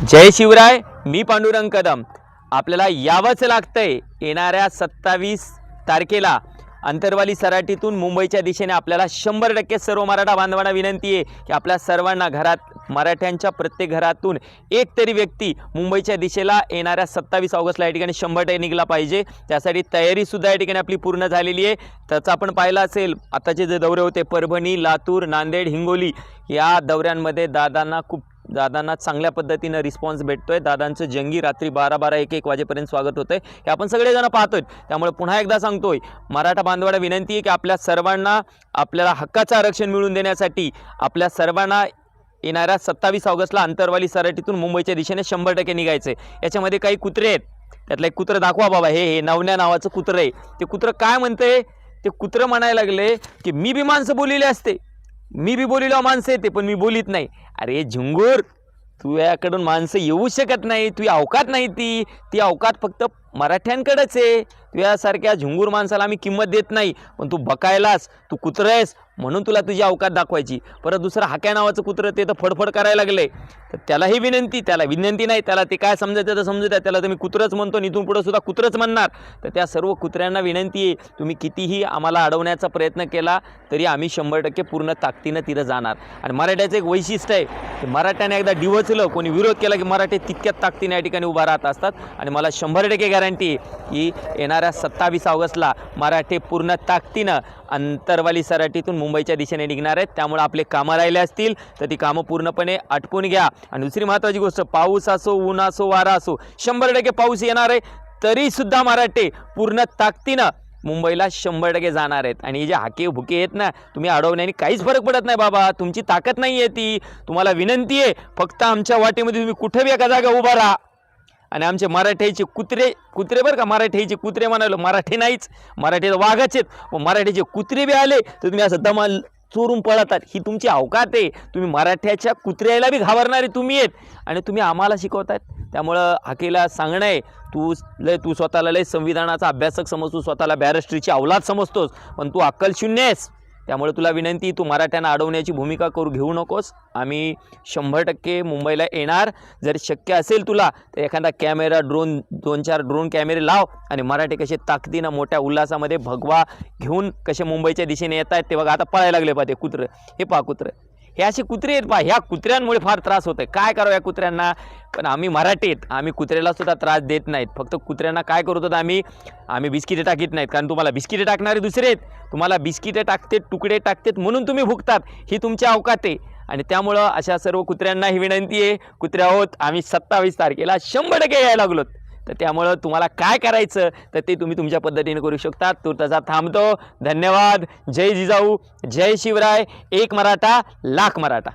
जय शिवराय मी पांडुरंग कदम. आपल्याला यावंच लागतंय येणाऱ्या सत्तावीस तारखेला. अंतरवाली सराटीतून मुंबईच्या दिशेने आपल्याला शंभर टक्के सर्व मराठा बांधवांना विनंती आहे की आपल्या सर्वांना घरात मराठ्यांच्या प्रत्येक घरातून एक तरी व्यक्ती मुंबईच्या दिशेला येणाऱ्या सत्तावीस ऑगस्टला या ठिकाणी शंभर टक्के निघला पाहिजे. त्यासाठी तयारीसुद्धा या ठिकाणी आपली पूर्ण झालेली आहे. त्याचा आपण पाहिला असेल आताचे जे दौरे होते परभणी लातूर नांदेड हिंगोली या दौऱ्यांमध्ये दादांना खूप दादांना चांगल्या पद्धतीनं रिस्पॉन्स भेटतोय. दादांचं जंगी रात्री बारा बारा एक एक वाजेपर्यंत स्वागत होतंय. हे आपण सगळेजण पाहतोय. त्यामुळे पुन्हा एकदा सांगतोय मराठा बांधवांना विनंती आहे की आपल्या सर्वांना आपल्याला हक्काचं आरक्षण मिळवून देण्यासाठी आपल्या सर्वांना येणाऱ्या सत्तावीस ऑगस्टला अंतरवाली सराटीतून मुंबईच्या दिशेने शंभर टक्के निघायचं आहे याच्यामध्ये काही कुत्रे आहेत. त्यातलं एक कुत्रं दाखवा बाबा. हे हे नवण्या नावाचं कुत्रं आहे. ते कुत्रं काय म्हणतंय? ते कुत्रं म्हणायला लागले की मी बी माणसं बोलिले असते. मी बी बोलिलो माणसं येते पण मी बोलीत नाही. अरे झुंगूर तुझ्याकडून याकडून माणसं येऊ शकत नाही तुझी अवकात नाही ती. ती अवकात फक्त मराठ्यांकडेच आहे. तुझ्यासारख्या झुंगूर माणसाला आम्ही किंमत देत नाही. पण तू बकायलास तू कुत्रयस आहेस म्हणून तुला तुझी अवकात दाखवायची. परत दुसरं हाक्या नावाचं कुत्रं ते तर फडफड करायला लागले. तर त्यालाही विनंती त्याला विनंती नाही त्याला ते काय समजायचं तर समजू द्या त्याला तर मी कुत्रंच म्हणतो आणि इथून पुढं सुद्धा कुत्रंच म्हणणार. तर त्या सर्व कुत्र्यांना विनंती आहे तुम्ही कितीही आम्हाला अडवण्याचा प्रयत्न केला तरी आम्ही शंभर टक्के पूर्ण ताकदीनं तिथं जाणार. आणि मराठ्याचं एक वैशिष्ट्य आहे की मराठ्याने एकदा डिवचलं कोणी विरोध केला की मराठी तितक्यात ताकदीने या ठिकाणी उभा राहत असतात. आणि मला शंभर टक्के गॅरंटी आहे की येणाऱ्या सत्तावीस ऑगस्टला मराठे पूर्ण ताकदीनं अंतरवाली सराटीतून मुंबईच्या दिशेने निघणार आहेत. त्यामुळे आपले कामं राहिले असतील तर ती कामं पूर्णपणे आटपून घ्या. आणि दुसरी महत्त्वाची गोष्ट पाऊस असो ऊन असो वारा असो शंभर टक्के पाऊस येणार आहे. तरीसुद्धा मराठे पूर्ण ताकदीनं मुंबईला शंभर टक्के जाणार आहेत. आणि हे जे हाके भुके आहेत ना तुम्ही अडवण्याने काहीच फरक पडत नाही बाबा. तुमची ताकद नाही आहे ती. तुम्हाला विनंती आहे फक्त आमच्या वाटेमध्ये तुम्ही कुठे बी एका जागा उभा राहा. आणि आमचे मराठ्याचे कुत्रे कुत्रे बरं का मराठ्याचे कुत्रे म्हणालो मराठी नाहीच. मराठी वाघच आहेत. मग मराठीचे कुत्रे बी आले तर तुम्ही असं दमाल चोरून पळतात. ही तुमची अवकात आहे. तुम्ही मराठ्याच्या कुत्र्याला बी घाबरणारे तुम्ही आहेत. आणि तुम्ही आम्हाला शिकवतात त्यामुळं हाकेला सांगणं आहे. तू लय तू स्वतःला लय संविधानाचा अभ्यासक समजतो स्वतःला बॅरिस्ट्रीची अवलाद समजतोस. पण तू अक्कल शून्य आहेस. त्यामुळे तुला विनंती तू मराठ्यांना अडवण्याची भूमिका करू घेऊ नकोस. आम्ही शंभर टक्के मुंबईला येणार. जर शक्य असेल तुला तर एखादा कॅमेरा ड्रोन दोन चार ड्रोन कॅमेरे लाव आणि मराठी कसे ताकदीनं मोठ्या उल्हासामध्ये भगवा घेऊन कसे मुंबईच्या दिशेने येत आहेत ते बघा. आता पळायला लागले पाहते ते कुत्रं. हे पहा कुत्रं. हे असे कुत्रे आहेत पहा ह्या कुत्र्यांमुळे फार त्रास होत आहे काय करावं या कुत्र्यांना? पण आम्ही मराठी आहेत आम्ही कुत्र्याला सुद्धा त्रास देत नाहीत. फक्त कुत्र्यांना काय करतो आम्ही आम्ही बिस्किटे टाकीत नाहीत. कारण तुम्हाला बिस्किटे टाकणारे दुसरे आहेत. तुम्हाला बिस्किटे टाकतेत तुकडे टाकतेत म्हणून तुम्ही भुगतात ही तुमची अवकात आहे. आणि त्यामुळं अशा सर्व कुत्र्यांना ही विनंती आहे. कुत्र्या आहोत आम्ही सत्तावीस तारखेला शंभर टक्के यायला लागलोत. तर त्यामुळं तुम्हाला काय करायचं तर ते तुम्ही तुमच्या पद्धतीने करू शकता. तो तसा थांबतो. धन्यवाद. जय जिजाऊ. जय शिवराय. एक मराठा लाख मराठा.